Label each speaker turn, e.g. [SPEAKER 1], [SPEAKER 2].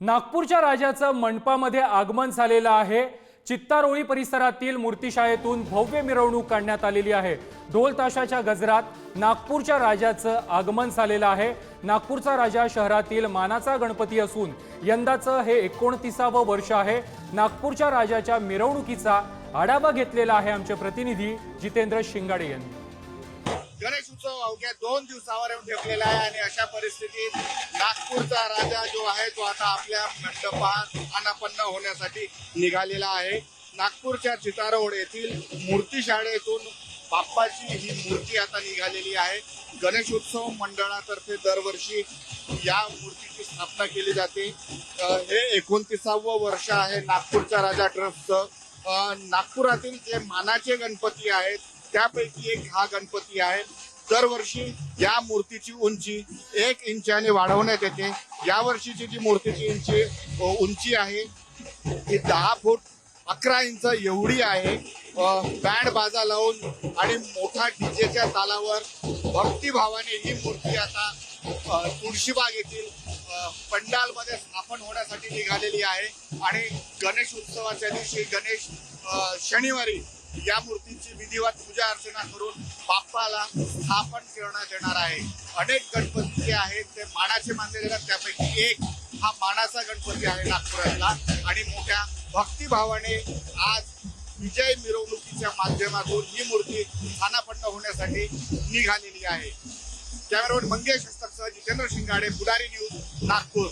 [SPEAKER 1] नागपूरच्या राजाचं मंडपामध्ये आगमन झालेलं आहे. चित्तारोळी परिसरातील मूर्तीशाळेतून भव्य मिरवणूक काढण्यात आलेली आहे. ढोल ताशाच्या गजरात नागपूरच्या राजाचं आगमन झालेलं आहे. नागपूरचा राजा शहरातील मानाचा गणपती असून यंदाचं हे एकोणतीसावं वर्ष आहे. नागपूरच्या राजाच्या मिरवणुकीचा आढावा घेतलेला आहे आमचे प्रतिनिधी जितेंद्र शिंगाडे यांनी.
[SPEAKER 2] गणेश उत्सव अवघ्या दोन दिवसावर येऊन ठेपलेला आहे आणि अशा परिस्थितीत नागपूरचा राजा जो आहे तो आता आपल्या मंडपात अनापन्न होण्यासाठी निघालेला आहे. नागपूरच्या चितारोड येथील मूर्ती शाळेतून बाप्पाची ही मूर्ती आता निघालेली आहे. गणेश उत्सव मंडळातर्फे दरवर्षी या मूर्तीची स्थापना केली जाते. हे एकोणतीसावं वर्ष आहे नागपूरच्या राजा ट्रस्टचं. नागपुरातील जे मानाचे गणपती आहेत त्यापैकी एक हा गणपती आहे. दरवर्षी या मूर्तीची उंची एक इंचाने वाढवण्यात येते. या वर्षीची जी मूर्तीची उंची उंची आहे ती दहा फूट अकरा इंच एवढी आहे. बँड बाजा लावून आणि मोठा डीजेच्या तालावर भक्तिभावाने ही मूर्ती आता तुळशीबाग येथील पंडालमध्ये स्थापन होण्यासाठी निघालेली आहे. आणि गणेश उत्सवाच्या दिवशी गणेश शनिवारी या मूर्तींची विधिवत पूजा अर्चना करून बाप्पाला स्थापन करण्यात येणार आहे. अनेक गणपती जे आहेत ते मानाचे मानले जातात त्यापैकी एक हा मानाचा गणपती आहे नागपुरातला. आणि मोठ्या भक्तिभावाने आज विजय मिरवणुकीच्या माध्यमातून ही मूर्ती स्थानापन्न होण्यासाठी निघालेली आहे. कॅमेरामॅन मंगेश हस्तकसह जितेंद्र शिंगाडे पुढारी न्यूज नागपूर.